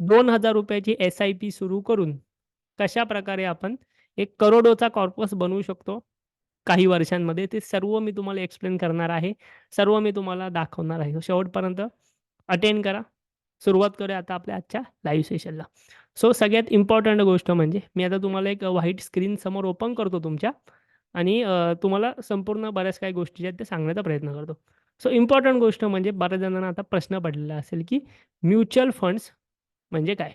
दोन हजार रुपयाची एस आय पी सुरू करून कशा प्रकारे आपण एक करोडोचा कॉर्पस बनवू शकतो? काही वर्षांमध्ये ते सर्व मी तुम्हाला एक्सप्लेन करणार आहे. सर्व मी तुम्हाला दाखवणार आहे. शेवटपर्यंत अटेंड करा. सुरुवात करूया आता आपल्या आजच्या लाईव्ह सेशनला सो सगळ्यात इम्पॉर्टंट गोष्ट म्हणजे मी आता तुम्हाला एक व्हाईट स्क्रीन समोर ओपन करतो तुमच्या आणि तुम्हाला संपूर्ण बऱ्याच काही गोष्टी ज्या आहेत ते सांगण्याचा प्रयत्न करतो. सो इम्पॉर्टंट गोष्ट म्हणजे बऱ्याच जणांना आता प्रश्न पडलेला असेल की म्युच्युअल फंड्स म्हणजे काय?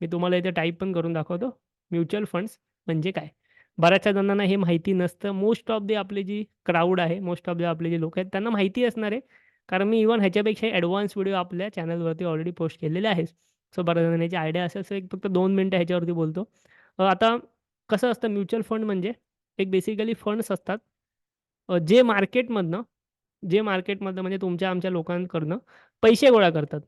मी तुम्हाला इथे टाईप पण करून दाखवतो. म्युच्युअल फंड्स म्हणजे काय? बऱ्याचशा जणांना हे माहिती नसतं. मोस्ट ऑफ द आपली जी क्राऊड आहे मोस्ट ऑफ द आपले जे लोक आहेत त्यांना माहिती असणार आहे. कारण मी इव्हन ह्याच्यापेक्षा ॲडव्हान्स व्हिडिओ आपल्या चॅनलवरती ऑलरेडी पोस्ट केलेले आहेत. सो बऱ्याच जणांना याची आयडिया असेल सो एक फक्त दोन मिनटं ह्याच्यावरती बोलतो. आता कसं असतं म्युच्युअल फंड म्हणजे एक बेसिकली फंड्स असतात. जे मार्केटमधनं जे मार्केटमधनं म्हणजे तुमच्या आमच्या लोकांकडनं पैसे गोळा करतात.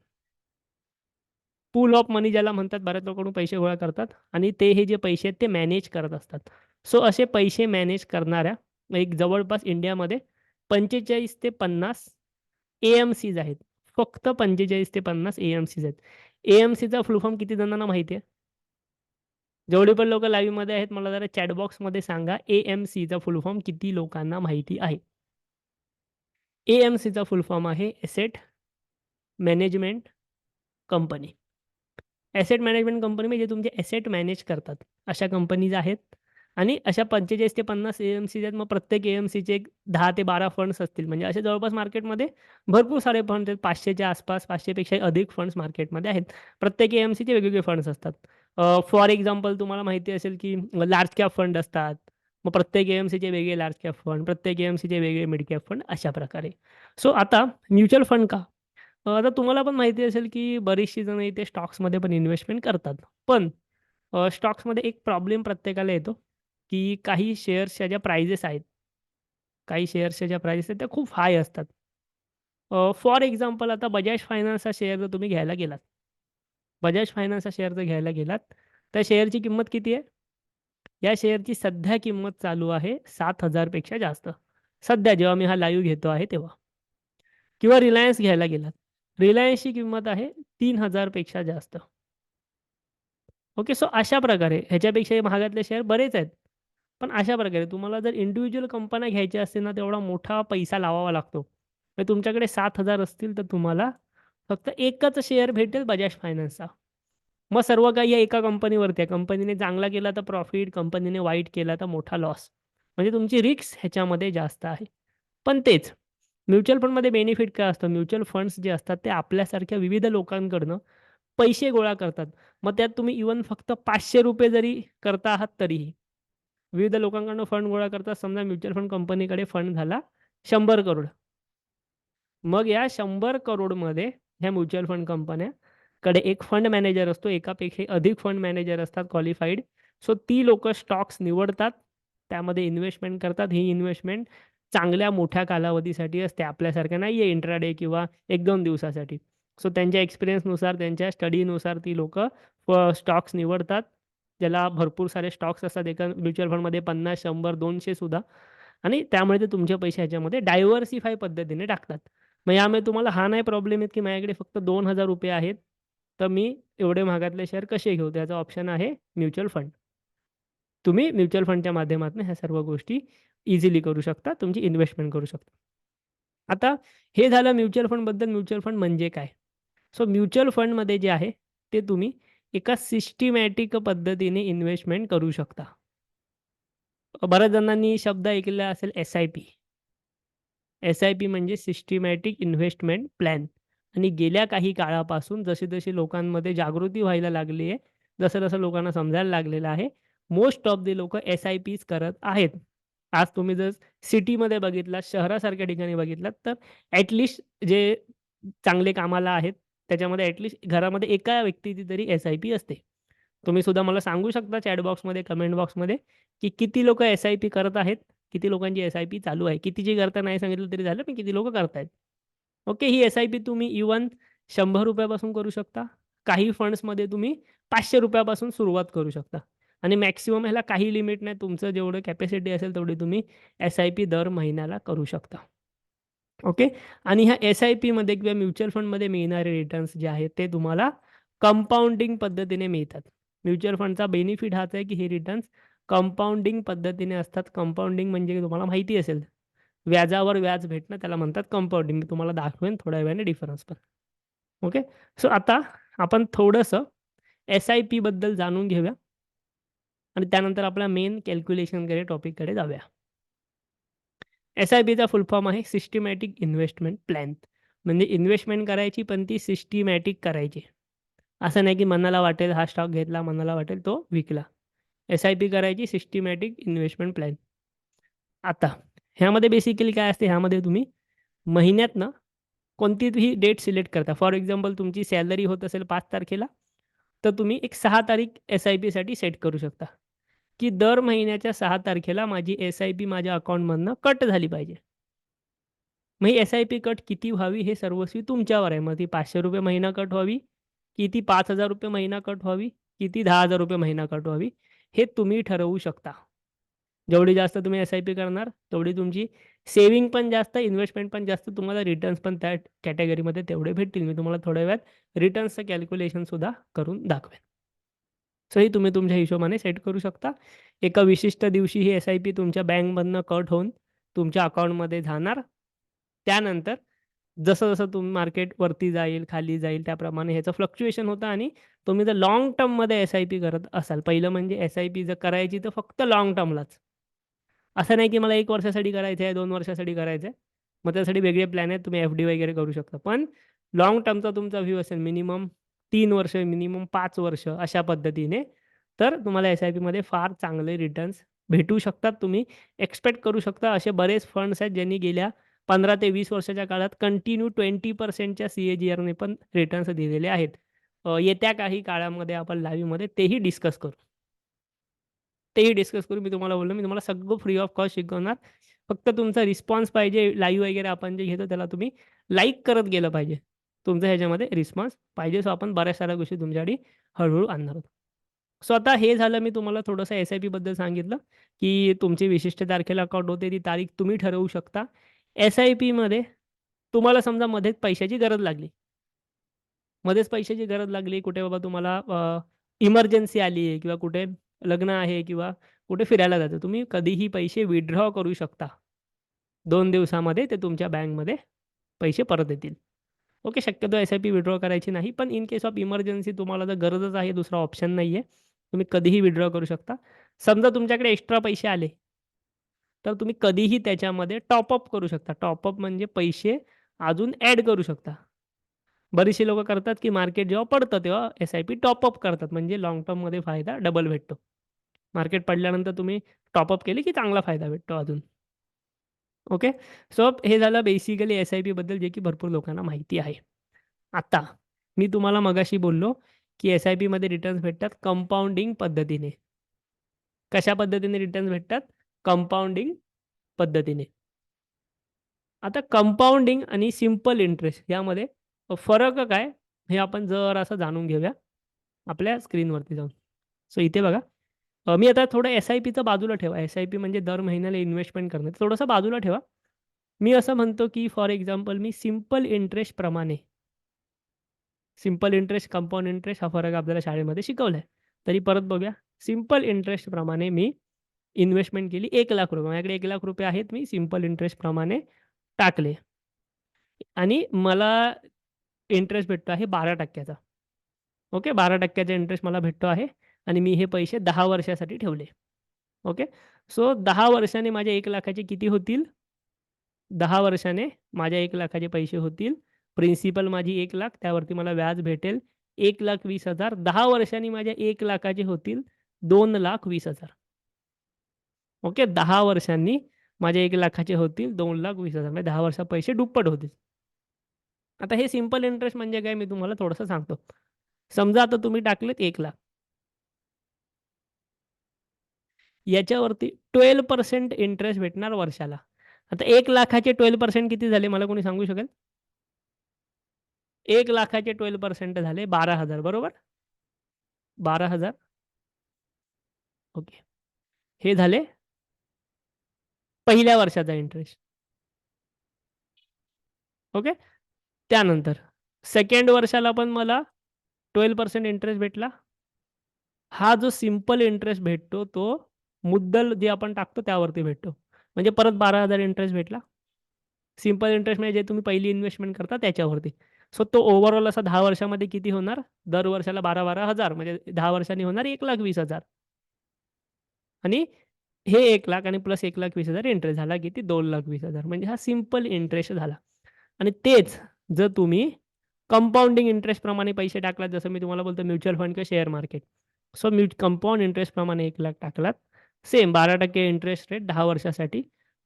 पूल ऑफ मनी ज्याला म्हणतात बऱ्याच लोकांकडून पैसे गोळा करतात आणि ते हे जे पैसे आहेत ते मॅनेज करत असतात. सो असे पैसे मॅनेज करणाऱ्या एक जवळपास इंडियामध्ये पंचेचाळीस ते पन्नास ए एम सीज आहेत. फक्त पंचेचाळीस ते पन्नास ए एम सीज आहेत. ए एम सीचा फुल फॉर्म किती जणांना माहिती आहे? जेवढे पण लोक लाईव्हमध्ये आहेत मला जरा चॅटबॉक्समध्ये सांगा ए एम सीचा फुल फॉर्म किती लोकांना माहिती आहे? ए एम सीचा फुल फॉर्म आहे asset management company asset management company म्हणजे तुमचे ॲसेट मॅनेज करतात. अशा कंपनीज आहेत. आणि अशा पंचेचाळीस ते पन्नास ए एम सीज आहेत मग प्रत्येक ए एम सीचे एक दहा ते बारा फंड्स असतील. म्हणजे असे जवळपास मार्केटमध्ये भरपूर सारे फंड्स आहेत. पाचशेच्या आसपास पाचशेपेक्षा अधिक फंड्स मार्केटमध्ये आहेत. प्रत्येक ए एम सीचे वेगवेगळे फंड्स असतात. फॉर एक्झाम्पल तुम्हाला माहिती असेल की लार्ज कॅप फंड असतात. मग प्रत्येक ए एम सीचे वेगळे लार्ज कॅप फंड प्रत्येक ए एम सीचे वेगळे मिड कॅप फंड अशा प्रकारे. सो आता म्युच्युअल फंड का? अ, आता तुम्हाला पण माहिती असेल की बरीचशी जण इथे स्टॉक्समध्ये पण इन्व्हेस्टमेंट करतात. पण अ, स्टॉक्समध्ये एक प्रॉब्लेम प्रत्येकाला येतो की काही शेअर्सच्या ज्या प्राइजेस आहेत काही शेअर्सच्या ज्या प्राइजेस आहेत त्या खूप हाय असतात. फॉर एक्झाम्पल आता बजाज फायनान्सचा शेअर जर तुम्ही घ्यायला गेलात बजाज फायनान्सचा शेअर जर घ्यायला गेलात त्या शेअरची किंमत किती आहे? या शेअरची सध्या किंमत चालू आहे सात हजारपेक्षा जास्त. सध्या जेव्हा मी हा लाईव्ह घेतो आहे तेव्हा. किंवा रिलायन्स घ्यायला गेलात रिलायन्सची किंमत आहे तीन हजारपेक्षा जास्त. ओके सो अशा प्रकारे ह्याच्यापेक्षाही महागातले शेअर बरेच आहेत. पण अशा प्रकारे तुम्हाला जर इंडिव्हिज्युअल कंपन्या घ्यायच्या असतील ना तेवढा मोठा पैसा लावावा लागतो. म्हणजे तुमच्याकडे सात हजार असतील तर तुम्हाला फक्त एकच शेअर भेटेल बजाज फायनान्सचा मग सर्व काही या एका कंपनीवरती आहे. कंपनीने चांगला केला तर प्रॉफिट कंपनीने वाईट केला तर मोठा लॉस म्हणजे तुमची रिक्स ह्याच्यामध्ये जास्त आहे. पण तेच म्युच्युअल फंडमध्ये बेनिफिट काय असतं? म्युच्युअल फंड्स जे असतात ते आपल्यासारख्या विविध लोकांकडनं पैसे गोळा करतात. मग त्यात तुम्ही इवन फक्त पाचशे रुपये जरी करता आहात तरीही विविध लोकांकडनं फंड गोळा करतात. समजा म्युच्युअल फंड कंपनीकडे फंड झाला शंभर करोड. मग या शंभर करोडमध्ये ह्या म्युच्युअल फंड कंपन्याकडे एक फंड मॅनेजर असतो. एकापेक्षा अधिक फंड मॅनेजर असतात क्वालिफाईड. सो ती लोक स्टॉक्स निवडतात त्यामध्ये इन्व्हेस्टमेंट करतात. ही इन्व्हेस्टमेंट चांगल्या मोठ्या कालावधीसाठी असते आपल्यासारख्या नाही आहे इंट्राडे किंवा एक दोन दिवसासाठी. सो त्यांच्या एक्सपिरियन्सनुसार त्यांच्या स्टडीनुसार ती लोक स्टॉक्स निवडतात. ज्याला भरपूर सारे स्टॉक्स असतात एका म्युच्युअल फंडमध्ये पन्नास शंभर दोनशे सुद्धा. आणि त्यामुळे ते तुमचे पैसे ह्याच्यामध्ये डायव्हर्सिफाय पद्धतीने टाकतात. मग यामुळे तुम्हाला हा नाही प्रॉब्लेम येत की माझ्याकडे फक्त दोन हजार रुपये आहेत तर मी एवढे महागातले शेअर कसे घेऊ? त्याचा ऑप्शन आहे म्युच्युअल फंड तुम्ही म्युच्युअल फंडच्या माध्यमातून ह्या सर्व गोष्टी इझिली करू शकता तुमची इन्व्हेस्टमेंट करू शकता. आता हे झालं म्युच्युअल फंडबद्दल म्युच्युअल फंड म्हणजे काय? सो म्युच्युअल फंडमध्ये जे आहे ते तुम्ही एका सिस्टिमॅटिक पद्धतीने इन्व्हेस्टमेंट करू शकता. बऱ्याच जणांनी शब्द ऐकलेला असेल S I P S I P म्हणजे सिस्टिमॅटिक इन्व्हेस्टमेंट प्लॅन आणि गेल्या काही काळापासून जशी जशी लोकांमध्ये जागृती व्हायला लागली आहे जसं जसं लोकांना समजायला लागलेलं आहे मोस्ट ऑफ दी लोक एस आय पीज करत आहेत. आज तुम्ही जर सिटीमध्ये बघितला शहरासारख्या ठिकाणी बघितलात तर ॲटलिस्ट जे चांगले कामाला आहेत त्याच्यामध्ये ॲटलिस्ट घरामध्ये एका व्यक्तीची तरी एस आय पी असते. तुम्ही सुद्धा मला सांगू शकता चॅट बॉक्समध्ये कमेंट बॉक्समध्ये की किती लोक एस आय पी करत आहेत किती लोकांची एस आय पी चालू आहे कितीची करता नाही सांगितलं तरी झालं पण किती लोक करतायत. ओके ही एस आय पी तुम्ही इवन शंभर रुपयापासून करू शकता. काही फंड्समध्ये तुम्ही पाचशे रुपयापासून सुरुवात करू शकता. आणि मॅक्सिमम ह्याला काही लिमिट नाही तुमचं जेवढं कॅपॅसिटी असेल तेवढी तुम्ही एस आय पी दर महिन्याला करू शकता ओके आणि ह्या एस आय पीमध्ये किंवा म्युच्युअल फंडमध्ये मिळणारे रिटर्न्स जे आहेत ते तुम्हाला कंपाऊंडिंग पद्धतीने मिळतात. म्युच्युअल फंडचा बेनिफिट हाच आहे, की हे रिटर्न्स कंपाऊंडिंग पद्धतीने असतात. कंपाऊंडिंग म्हणजे तुम्हाला माहिती असेल, व्याजावर व्याज भेटणं त्याला म्हणतात कंपाऊंडिंग. मी तुम्हाला दाखवेन थोड्या वेळाने डिफरन्स पण. ओके. सो आता आपण थोडंसं एस-आय-पीबद्दल जाणून घेऊया. आणि त्यानंतर आपल्या मेन कॅल्क्युलेशनकडे टॉपिककडे जाऊया. एस आय बीचा फुल फॉर्म आहे सिस्टमॅटिक इन्व्हेस्टमेंट प्लॅन. म्हणजे इन्व्हेस्टमेंट करायची पण ती सिस्टमॅटिक करायची. असं नाही की मनाला वाटेल हा स्टॉक घेतला, मनाला वाटेल तो विकला. एस-आय-पी करायची सिस्टमॅटिक इन्व्हेस्टमेंट प्लॅन. आता ह्यामध्ये बेसिकली काय असते ह्यामध्ये तुम्ही महिन्यात ना कोणतीही डेट सिलेक्ट करता. फॉर एक्झाम्पल तुमची सॅलरी होत असेल पाच तारखेला, तर तुम्ही एक सहा तारीख एस-आय-पीसाठी सेट करू शकता, की दर महिन्याच्या सहा तारखेला माझी एस-आय-पी माझ्या अकाउंटमधनं कट झाली पाहिजे. मग ही एस-आय-पी कट किती व्हावी हे सर्वस्वी तुमच्यावर आहे. मग ती ₹500 महिना कट व्हावी, किती पाच हजार रुपये महिना कट व्हावी, किती दहा हजार रुपये महिना कट व्हावी, हे तुम्ही ठरवू शकता. जेवढी जास्त तुम्ही एस-आय-पी करणार, तेवढी तुमची सेव्हिंग पण जास्त, इन्व्हेस्टमेंट पण जास्त, तुम्हाला रिटर्न्स पण त्या कॅटेगरीमध्ये तेवढे भेटतील. मी तुम्हाला थोड्या वेळात रिटर्न्सचं कॅल्क्युलेशनसुद्धा करून दाखवेन. सही तुम्ही तुमच्या हिशोबाने सेट करू शकता. एका विशिष्ट दिवशी ही एस-आय-पी तुमच्या बँकमधनं कट होऊन तुमच्या अकाउंटमध्ये जाणार. त्यानंतर जसं-जसं तुम्ही मार्केट वरती जाईल, खाली जाईल त्याप्रमाणे ह्याचं फ्लक्च्युएशन होतं आणि तुम्ही जर लॉंग टर्ममध्ये एस-आय-पी करत असाल, पहिलं म्हणजे एस-आय-पी जर करायची तर फक्त लॉंग टर्मलाच. असं नाही की मला एक वर्षासाठी करायचं आहे, दोन वर्षासाठी करायचं आहे. मग त्यासाठी वेगळे प्लॅन आहेत. तुम्ही एफ-डी वगैरे करू शकता. पण लॉंग टर्मचा तुमचा व्ह्यू असेल मिनिमम तीन वर्ष, मिनिमम पाच वर्ष अशा पद्धतीने, तर तुम्हाला एस-आय-पीमध्ये फार चांगले रिटर्न्स भेटू शकतात. तुम्ही एक्सपेक्ट करू शकता. असे बरेच फंड्स आहेत ज्यांनी गेल्या 15 ते वीस वर्षाच्या काळात कंटिन्यू ट्वेंटी पर्सेंटच्या सी-ए-जी-आरने पण रिटर्न्स दिलेले आहेत. येत्या काही काळामध्ये आपण लाईव्हमध्ये तेही डिस्कस करू. तेही डिस्कस करू. मी तुम्हाला बोललो, मी तुम्हाला सगळं फ्री ऑफ कॉस्ट शिकवणार. फक्त तुमचा रिस्पॉन्स पाहिजे. लाईव्ह वगैरे आपण जे घेतो त्याला तुम्ही लाईक करत गेलं पाहिजे. तुमचा ह्याच्यामध्ये रिस्पॉन्स पाहिजे. सो आपण बऱ्याच साऱ्या गोष्टी तुमच्यासाठी हळूहळू आणणार आहोत. सो आता हे झालं मी तुम्हाला थोडंसं एस-आय-पीबद्दल सांगितलं, की तुमची विशिष्ट तारखेला अकाउंट होते ती तारीख तुम्ही ठरवू शकता. एस-आय-पीमध्ये तुम्हाला समजा मध्येच पैशाची गरज लागली. मध्येच पैशाची गरज लागली. कुठे बाबा तुम्हाला इमर्जन्सी आली आहे किंवा कुठे लग्न आहे किंवा कुठे फिरायला जातं तुम्ही कधीही पैसे विड्रॉ करू शकता. दोन दिवसामध्ये ते तुमच्या बँकमध्ये पैसे परत येतील. ओके. शक्यतो एस-आय-पी विड्रॉ करायची नाही. पण इन केस ऑफ इमर्जन्सी तुम्हाला जर गरजच आहे, दुसरा ऑप्शन नाही आहे. तुम्ही कधीही विड्रॉ करू शकता. समजा तुमच्याकडे एक्स्ट्रा पैसे आले, तर तुम्ही कधीही त्याच्यामध्ये टॉपअप करू शकता. टॉपअप म्हणजे पैसे अजून ॲड करू शकता. बरेचसे लोक करतात, की मार्केट जेव्हा पडतं तेव्हा एस-आय-पी टॉपअप करतात. म्हणजे लाँग टर्ममध्ये फायदा डबल भेटतो. मार्केट पडल्यानंतर तुम्ही टॉपअप केले, की चांगला फायदा भेटतो अजून. ओके. सो हे झालं बेसिकली एस-आय-पीबद्दल जे की भरपूर लोकांना माहिती आहे. आता मी तुम्हाला मगाशी बोललो, की एस-आय-पीमध्ये रिटर्न्स भेटतात कंपाऊंडिंग पद्धतीने. कशा पद्धतीने रिटर्न्स भेटतात? कंपाऊंडिंग पद्धतीने. आता कंपाऊंडिंग आणि सिंपल इंटरेस्ट यामध्ये फरक काय? हे आपण जरासं जाणून घेऊया. आपल्या स्क्रीनवरती जाऊन. सो इथे बघा. अ, मी आता थोडं एस-आय-पीचं बाजूला ठेवा. एस-आय-पी म्हणजे दर महिन्याला इन्व्हेस्टमेंट करणं. थोडंसं बाजूला ठेवा. मी असं म्हणतो, की फॉर एक्झाम्पल मी सिंपल इंटरेस्ट प्रमाणे सिंपल इंटरेस्ट, कंपाऊंड इंटरेस्ट हा फरक आपल्याला शाळेमध्ये शिकवलाय. तरी परत बघूया. सिंपल इंटरेस्ट प्रमाणे मी इन्व्हेस्टमेंट केली ₹1,00,000 माझ्याकडे ₹1,00,000 आहेत. मी सिंपल इंटरेस्ट प्रमाणे टाकले. आणि मला इंटरेस्ट भेटतो आहे 12% चा. ओके. 12% चा इंटरेस्ट मला भेटतो आहे आणि मी हे पैसे दहा वर्षासाठी ठेवले. ओके. सो दहा वर्षाने माझ्या एक लाखाचे किती होतील? दहा वर्षाने माझ्या एक लाखाचे पैसे होतील. प्रिन्सिपल माझी एक लाख त्यावरती मला व्याज भेटेल एक लाख वीस हजार दहा वर्षांनी माझ्या एक लाखाचे होतील 2,20,000 ओके. दहा वर्षांनी माझ्या एक लाखाचे होतील 2,20,000 म्हणजे दहा वर्षात पैसे दुप्पट होतील. आता हे सिंपल इंटरेस्ट म्हणजे काय मी तुम्हाला थोडंसं सांगतो. समजा आता तुम्ही टाकलेत एक लाख याच्यावरती 12% इंटरेस्ट भेटणार वर्षाला. आता एक लाखाचे ट्वेल्व पर्सेंट किती झाले मला कोणी सांगू शकेल? एक लाखाचे ट्वेल्व पर्सेंट झाले बारा हजार बरोबर? बारा हजार ओके. हे झाले पहिल्या वर्षाचा इंटरेस्ट. ओके. त्यानंतर सेकंड वर्षाला पण मला 12% इंटरेस्ट भेटला. हा जो सिंपल इंटरेस्ट भेटतो तो मुद्दल जे आपण टाकतो त्यावरती भेटतो. म्हणजे परत बारा हजार इंटरेस्ट भेटला. सिंपल इंटरेस्ट म्हणजे जे तुम्ही पहिली इन्व्हेस्टमेंट करता त्याच्यावरती. सो तो ओव्हरऑल असा दहा वर्षामध्ये किती होणार? दर वर्षाला बारा बारा हजार म्हणजे दहा वर्षांनी होणार 1,20,000. आणि हे एक लाख आणि प्लस 1,20,000 इंटरेस्ट झाला किती? 2,20,000 म्हणजे हा सिंपल इंटरेस्ट झाला. आणि तेच जर तुम्ही कंपाऊंडिंग इंटरेस्ट प्रमाणे पैसे टाकलात जसं मी तुम्हाला बोलतो म्युच्युअल फंड किंवा शेअर मार्केट. सो म्यु कंपाऊंड इंटरेस्ट प्रमाणे एक लाख टाकलात. सेम 12% इंटरेस्ट रेट दहा वर्षासाठी.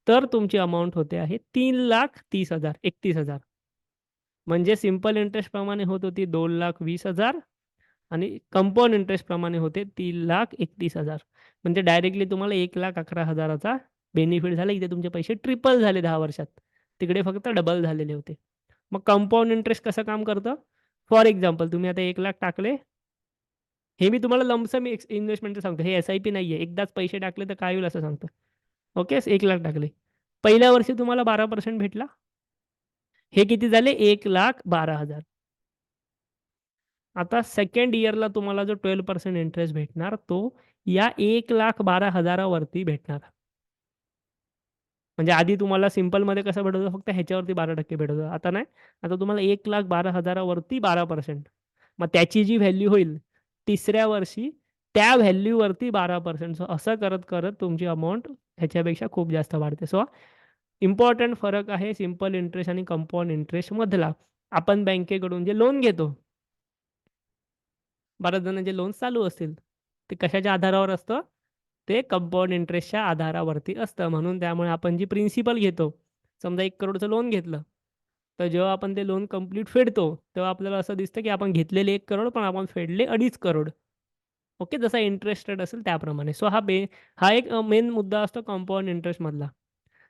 तर तुमची अमाऊंट होते आहे 3,30,000 31,000. म्हणजे सिंपल इंटरेस्ट प्रमाणे होत होती 2,20,000 आणि कंपाऊंड इंटरेस्ट प्रमाणे होते 3,31,000 म्हणजे डायरेक्टली तुम्हाला एक लाख अकरा हजाराचा बेनिफिट झाला. इथे तुमचे पैसे ट्रिपल झाले दहा वर्षात. तिकडे फक्त डबल झालेले होते. मग कंपाऊंड इंटरेस्ट कसं काम करतं? फॉर एक्झाम्पल तुम्ही आता एक लाख टाकले. हे मी तुम्हाला लमसम इन्व्हेस्टमेंट एक्स सांगतो. हे एस-आय-पी नाहीये. एकदाच पैसे टाकले तर काय होईल असं सांगतो. ओके. एक लाख टाकले. पहिल्या वर्षी तुम्हाला 12% भेटला. हे किती झाले? 1,12,000. आता सेकंड इयरला तुम्हाला जो 12% इंटरेस्ट भेटणार तो या एक लाख बारा हजारावरती भेटणार. म्हणजे आधी तुम्हाला सिम्पलमध्ये कसं भेटत होतं फक्त ह्याच्यावरती 12% भेटत होतं. आता नाही. आता तुम्हाला एक लाख बारा हजारावरती बारा पर्सेंट मग त्याची जी व्हॅल्यू होईल तिसऱ्या वर्षी त्या व्हॅल्यूवरती 12% सो असं करत-करत तुमची अमाऊंट ह्याच्यापेक्षा खूप जास्त वाढते. सो इम्पॉर्टंट फरक आहे सिंपल इंटरेस्ट आणि कंपाउंड इंटरेस्टमधला. आपण बँकेकडून जे लोन घेतो बऱ्याच जणांचे लोन चालू असतील. ते कशाच्या आधारावर असतं? ते कंपाऊंड इंटरेस्टच्या आधारावरती असतं. म्हणून त्यामुळे आपण जी प्रिन्सिपल घेतो, समजा एक करोडचं लोन घेतलं. तर जेव्हा आपण ते लोन कंप्लीट फेडतो, तेव्हा आपल्याला असं दिसतं की आपण घेतलेले एक करोड पण आपण फेडले 2.5 करोड. ओके. जसा इंटरेस्ट रेट असेल त्याप्रमाणे. सो हा बे हा एक मेन मुद्दा असतो कंपाऊंड इंटरेस्टमधला.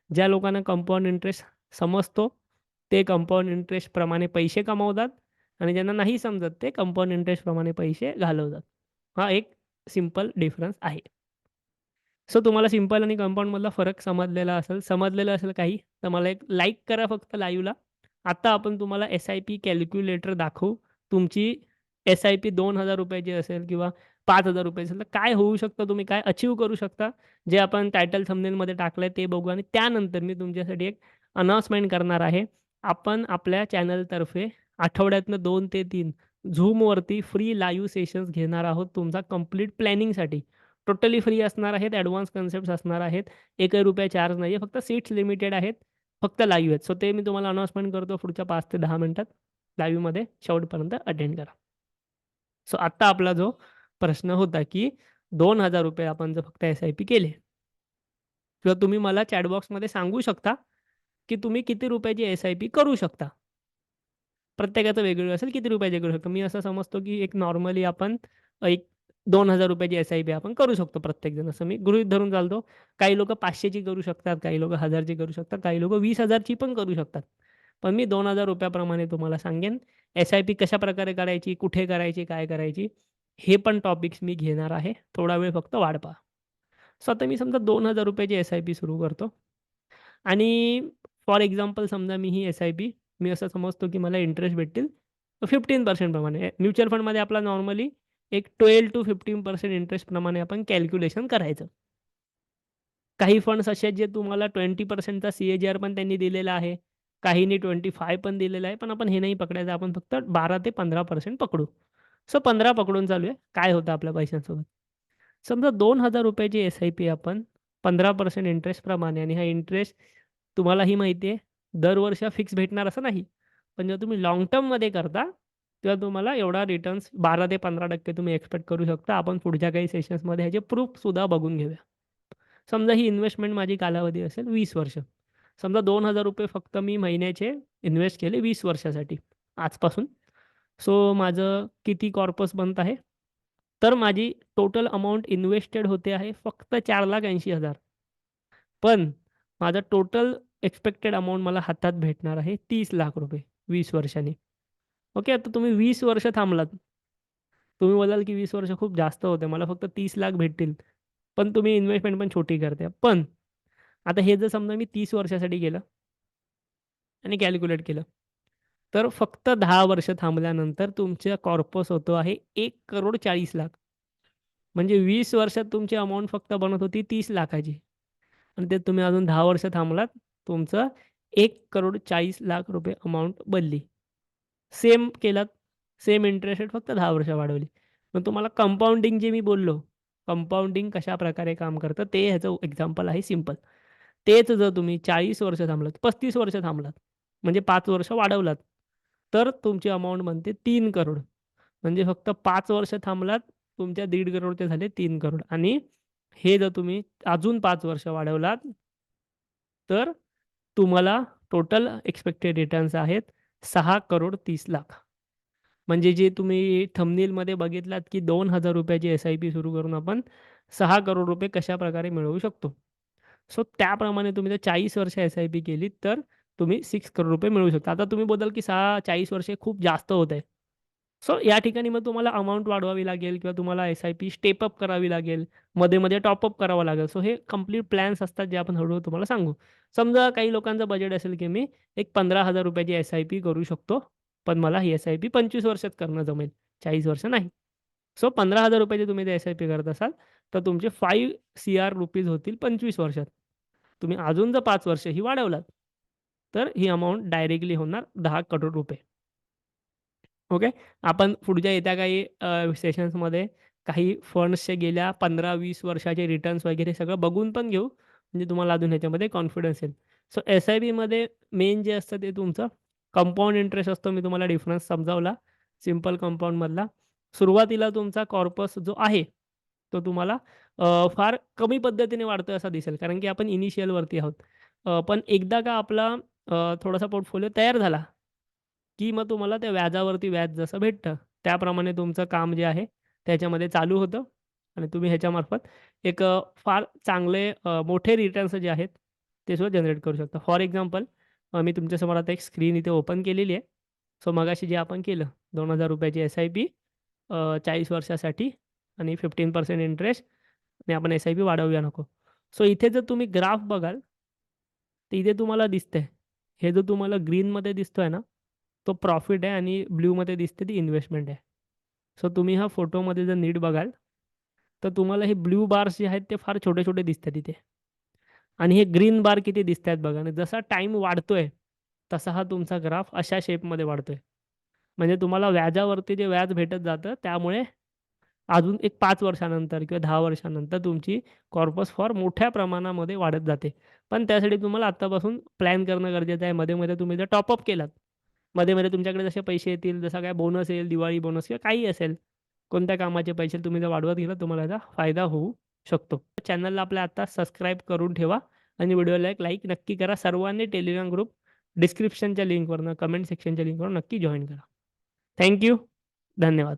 ज्या लोकांना कंपाऊंड इंटरेस्ट समजतो, ते कंपाऊंड इंटरेस्टप्रमाणे पैसे कमवतात आणि ज्यांना नाही समजत ते कंपाऊंड इंटरेस्टप्रमाणे पैसे घालवतात. हा एक सिंपल डिफरन्स आहे. सो तुम्हाला सिंपल आणि कंपाऊंडमधला फरक समजलेला असेल. समजलेलं असेल काही तर मला एक लाईक करा फक्त लाईव्हला. आता आपण तुम्हाला एस-आय-पी कॅल्क्युलेटर दाखवू. तुमची एस-आय-पी दोन हजार रुपयाची असेल किंवा ₹5,000 असेल तर काय होऊ शकतं, तुम्ही काय अचीव करू शकता, जे आपण टायटल थंबनेलमध्ये टाकलंय ते बघू आणि त्यानंतर मी तुमच्यासाठी एक अनाउन्समेंट करणार आहे. आपण आपल्या चॅनलतर्फे आठवड्यातनं दोन ते तीन झूमवरती फ्री लाईव्ह सेशन्स घेणार आहोत तुमचा कंप्लीट प्लॅनिंगसाठी. टोटली फ्री असणार आहेत. ॲडव्हान्स कन्सेप्ट्स असणार आहेत. एकही रुपया चार्ज नाही आहे फक्त सीट्स लिमिटेड आहेत. फक्त लाईव्ह आहेत. सो ते मी तुम्हाला अनाउन्समेंट करतो पुढच्या पाच ते दहा मिनिटात. लाईव्हमध्ये शेवटपर्यंत अटेंड करा. सो आत्ता आपला जो प्रश्न होता की ₹2,000 आपण जर फक्त एस-आय-पी केले किंवा तुम्ही मला चॅट बॉक्समध्ये सांगू शकता, की तुम्ही किती रुपयाची एस-आय-पी करू शकता. प्रत्येकाचं वेगवेगळं असेल किती रुपयाची करू शकतो. मी असं समजतो की एक नॉर्मली आपण एक दोन हजार रुपयाची एस-आय-पी आपण करू शकतो प्रत्येकजण असं मी गृहीत धरून चालतो. काही लोक पाचशेची करू शकतात, काही लोक हजारची करू शकतात, काही लोक वीस हजारची पण करू शकतात. पण मी दोन हजार रुपयाप्रमाणे तुम्हाला सांगेन. एस-आय-पी कशाप्रकारे करायची, कुठे करायची, काय करायची, हे पण टॉपिक्स मी घेणार आहे. थोडा वेळ फक्त वाढ पहा. सो आता मी समजा दोन हजार रुपयाची एस-आय-पी सुरू करतो आणि फॉर एक्झाम्पल समजा मी ही एस-आय-पी मी असं समजतो की मला इंटरेस्ट भेटतील फिफ्टीन पर्सेंटप्रमाणे म्युच्युअल फंडमध्ये आपला नॉर्मली एक 12-15% इंटरेस्ट प्रमाणे आपण कॅल्क्युलेशन करायचं. काही फंड्स असे आहेत जे तुम्हाला ट्वेंटी पर्सेंटचा सी-ए-जी-आर पण त्यांनी दिलेला आहे. काहींनी 25 पण दिलेला आहे. पण आपण हे नाही पकडायचं. आपण फक्त 12 ते 15% पकडू. सो 15 पकडून चालू आहे काय होतं आपल्या पैशांसोबत? समजा दोन हजार रुपयाची एस-आय-पी आपण 15% इंटरेस्ट प्रमाणे आणि हा इंटरेस्ट तुम्हाला ही माहिती आहे दरवर्षी फिक्स भेटणार असं नाही. पण जेव्हा तुम्ही लॉंग टर्ममध्ये करता, तेव्हा तुम्हाला एवढा रिटर्न्स 12 ते 15% तुम्ही एक्सपेक्ट करू शकता. आपण पुढच्या काही सेशन्समध्ये ह्याचे प्रूफसुद्धा बघून घेऊया. समजा ही इन्व्हेस्टमेंट माझी कालावधी असेल वीस वर्ष. समजा ₹2,000 फक्त मी महिन्याचे इन्व्हेस्ट केले वीस वर्षासाठी आजपासून. सो माझं किती कॉर्पस बनत आहे? तर माझी टोटल अमाऊंट इन्व्हेस्टेड होते आहे फक्त 4,80,000 पण माझं टोटल एक्सपेक्टेड अमाऊंट मला हातात भेटणार आहे तीस लाख रुपये वीस वर्षांनी. ओके. आता तुम्ही वीस वर्ष थांबलात. तुम्ही बोलाल की वीस वर्ष खूप जास्त होते. मला फक्त तीस लाख भेटतील. पण तुम्ही इन्व्हेस्टमेंट पण छोटी करते पण आता हे जर समजा मी तीस वर्षासाठी केलं आणि कॅल्क्युलेट केलं. तर फक्त दहा वर्ष थांबल्यानंतर तुमचा कॉर्पस होतो आहे एक करोड चाळीस लाख म्हणजे वीस वर्षात तुमची अमाऊंट फक्त बनत होती तीस लाखाची आणि ते तुम्ही अजून दहा वर्ष थांबलात, तुमचं एक करोड चाळीस लाख रुपये अमाऊंट बनली. सेम केलात, सेम इंटरेस्ट रेट फक्त दहा वर्ष वाढवली. मग तुम्हाला कंपाऊंडिंग जे मी बोललो, कंपाऊंडिंग कशा प्रकारे काम करतं ते ह्याचं एक्झाम्पल आहे सिंपल तेच जर तुम्ही 40 वर्ष थांबलात, 35 वर्ष थांबलात, म्हणजे पाच वर्ष वाढवलात, तर तुमची अमाऊंट बनते तीन करोड. म्हणजे फक्त पाच वर्ष थांबलात, तुमच्या दीड करोडचे झाले तीन करोड आणि हे जर तुम्ही अजून पाच वर्ष वाढवलात तर तुम्हाला टोटल एक्सपेक्टेड रिटर्न्स आहेत सहा करोड तीस लाख म्हणजे जे तुम्ही थंबनेलमध्ये बघितलात, की दोन हजार रुपयाची एस-आय-पी सुरू करून आपण सहा करोड रुपये कशाप्रकारे मिळवू शकतो. सो त्याप्रमाणे तुम्ही जर 40 वर्ष एस-आय-पी केलीत, तर तुम्ही सिक्स करोड रुपये मिळवू शकता. आता तुम्ही बोलाल, की 6 40 वर्षे खूप जास्त होत आहे. सो या ठिकाणी मग तुम्हाला अमाऊंट वाढवावी लागेल किंवा तुम्हाला एस-आय-पी स्टेपअप करावी लागेल. मध्ये-मध्ये टॉपअप करावं लागेल. सो हे कंप्लीट प्लॅन्स असतात, जे आपण हळूहळू तुम्हाला सांगू. समजा काही लोकांचं बजेट असेल, की मी एक पंधरा हजार रुपयाची एस-आय-पी करू शकतो. पण मला ही एस-आय-पी 25 वर्षात करणं जमेल, 40 वर्ष नाही. सो पंधरा हजार रुपयाची तुम्ही एस-आय-पी करत असाल, तर तुमचे फाईव्ह सी आर रुपीज होतील 25 वर्षात. तुम्ही अजून जर पाच वर्ष ही वाढवलात, तर ही अमाऊंट डायरेक्टली होणार दहा करोड रुपये. ओके. आपण पुढच्या येत्या काही अ, सेशन्समध्ये काही फंड्सचे गेल्या 15-20 वर्षाचे रिटर्न्स वगैरे सगळं बघून पण घेऊ. म्हणजे तुम्हाला अजून ह्याच्यामध्ये कॉन्फिडन्स येईल. सो एस-आय-पीमध्ये मेन जे असतं ते तुमचं कंपाऊंड इंटरेस्ट असतो. मी तुम्हाला डिफरन्स समजावला सिंपल कंपाऊंडमधला सुरुवातीला तुमचा कॉर्पस जो आहे, तो तुम्हाला अ, फार कमी पद्धतीने वाढतोय असा दिसेल. कारण की आपण इनिशियलवरती आहोत. अ, पण एकदा का आपला अ, थोडासा पोर्टफोलिओ तयार झाला, की मग तुम्हाला त्या व्याजावरती व्याज जसं भेटतं, त्याप्रमाणे तुमचं काम जे आहे त्याच्यामध्ये चालू होतं आणि तुम्ही ह्याच्यामार्फत एक फार चांगले मोठे रिटर्न्स जे आहेत, ते सुद्धा जनरेट करू शकता. फॉर एक्झाम्पल मी तुमच्यासमोर आता एक स्क्रीन इथे ओपन केलेली आहे. सो मगाशी जे आपण केलं दोन हजार रुपयाची एस-आय-पी चाळीस वर्षासाठी आणि 15% इंटरेस्ट आणि आपण एस-आय-पी वाढवूया नको. सो इथे जर तुम्ही ग्राफ बघाल तर इथे तुम्हाला दिसतंय. हे जो तुम्हाला ग्रीनमध्ये दिसतोय ना, तो प्रॉफिट आहे आणि ब्ल्यूमध्ये दिसते ती इन्व्हेस्टमेंट आहे. सो तुम्ही हा फोटोमध्ये जर नीट बघाल, तर तुम्हाला हे ब्ल्यू बार्स जे आहेत ते फार छोटे-छोटे दिसतात इथे. आणि हे ग्रीन बार किती दिसत आहेत बघा आणि जसा टाईम वाढतोय, तसा हा तुमचा ग्राफ अशा शेपमध्ये वाढतोय. म्हणजे तुम्हाला व्याजावरती जे व्याज भेटत जातं, त्यामुळे अजून एक पाच वर्षानंतर किंवा दहा वर्षानंतर तुमची कॉर्पस फार मोठ्या प्रमाणामध्ये वाढत जाते. पण त्यासाठी तुम्हाला आत्तापासून प्लॅन करणं गरजेचं आहे. मध्ये-मध्ये तुम्ही जर टॉपअप केलात मध्ये-मध्ये तुमच्याकडे जसे पैसे येतील, जसा काय बोनस येईल, दिवाळी बोनस किंवा काही असेल, कोणत्या कामाचे पैसे तुम्ही जर वाढवत गेलं तुम्हाला याचा फायदा होऊ शकतो. चॅनलला आपल्या आता सबस्क्राईब करून ठेवा आणि व्हिडिओला एक लाईक नक्की करा. सर्वांनी टेलिग्राम ग्रुप डिस्क्रिप्शनच्या लिंकवरनं, कमेंट सेक्शनच्या लिंकवर नक्की जॉईन करा. थँक्यू धन्यवाद.